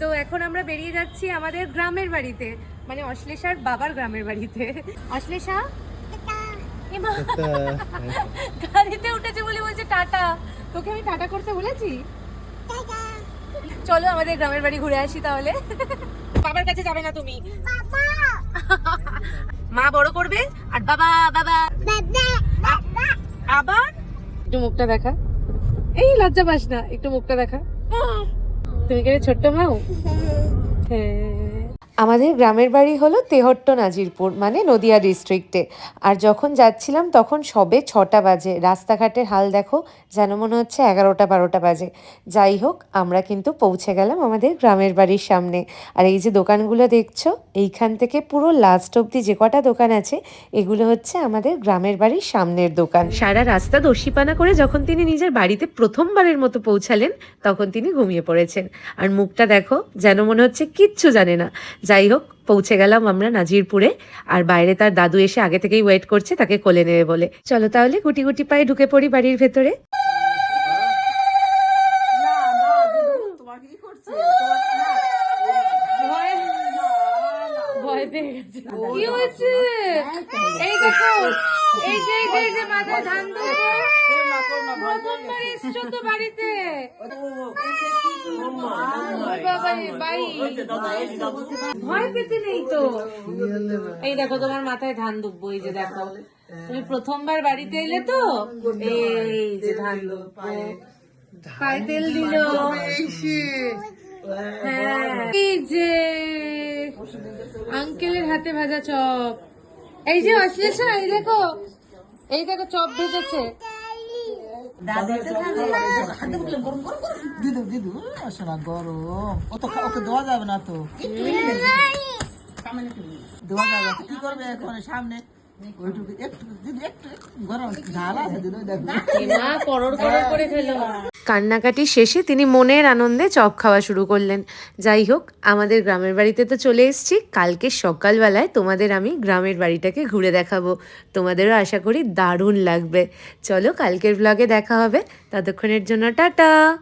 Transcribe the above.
তো এখন আমরা বেরিয়ে যাচ্ছি আমাদের গ্রামের বাড়িতে। মানে অশ্লেষার বাবার গ্রামের বাড়িতে। অশ্লেষা? গাড়িতে উঠেছে বলে বলছে টাটা। তোকে আমি টাটা করতে বলেছি? চলো আমাদের গ্রামের বাড়ি ঘুরে আসি তাহলে। বাবার কাছে যাবে না তুমি। মা বড় করবে আর বাবা বাবা। আবার? একটু মুখটা দেখা। এই লজ্জা পাস না একটু মুখটা দেখা। তুমি কি রে ছোট্ট মাও? হ্যাঁ। আমাদের গ্রামের বাড়ি হলো তেহট্ট নাজিরপুর মানে নদিয়া ডিস্ট্রিক্টে আর যখন যাচ্ছিলাম তখন সবে ছটা বাজে। রাস্তাঘাটের হাল দেখো, যেন মনে হচ্ছে এগারোটা বারোটা বাজে। যাই হোক, আমরা কিন্তু পৌঁছে গেলাম আমাদের গ্রামের বাড়ির সামনে। আর এই যে দোকানগুলো দেখছ, এইখান থেকে পুরো লাস্ট অবধি যে কটা দোকান আছে, এগুলো হচ্ছে আমাদের গ্রামের বাড়ির সামনের দোকান। সারা রাস্তা দস্যিপানা করে যখন তিনি নিজের বাড়িতে প্রথমবারের মতো পৌঁছালেন, তখন তিনি ঘুমিয়ে পড়েছেন। আর মুখটা দেখো, যেন মনে হচ্ছে কিচ্ছু জানে না। যাই হোক পৌঁছে গেলাম আমরা নাজিরপুরে। আর বাইরে তার দাদু এসে আগে থেকেই ওয়েট করছে তাকে কোলে নেবে বলে। চলো তাহলে গুটি গুটি পায়ে ঢুকে পড়ি বাড়ির ভেতরে। এই যে এই যে, মাথায় ধান দেবে বাড়িতে? ভয় পেতে নেই তো। এই দেখো তোমার মাথায় ধান দুব্বো এই যে দেখো। তুমি প্রথমবার বাড়িতে এলে তো এই যে ধান দুব্বো। পায়ে তেল দিল। হ্যাঁ। এই যে আঙ্কেলের হাতে ভাজা চপ। এই যে অশ্লেষা এই দেখো। এই দেখো চপ ভেজেছে। দিদু দিদু শোনা গরম ও তো খা- ওকে দেওয়া যাবে না তো। দেওয়া যাবে কি করবে এখন? সামনে কান্নাকাটি শেষে তিনি মনের আনন্দে চপ খাওয়া শুরু করলেন। যাই হোক, আমাদের গ্রামের বাড়িতে তো চলে এসেছি। কালকে সকালবেলায় তোমাদের আমি গ্রামের বাড়িটাকে ঘুরে দেখাবো। তোমাদেরও আশা করি দারুণ লাগবে। চলো, কালকের ব্লগে দেখা হবে। ততক্ষণের জন্য টাটা!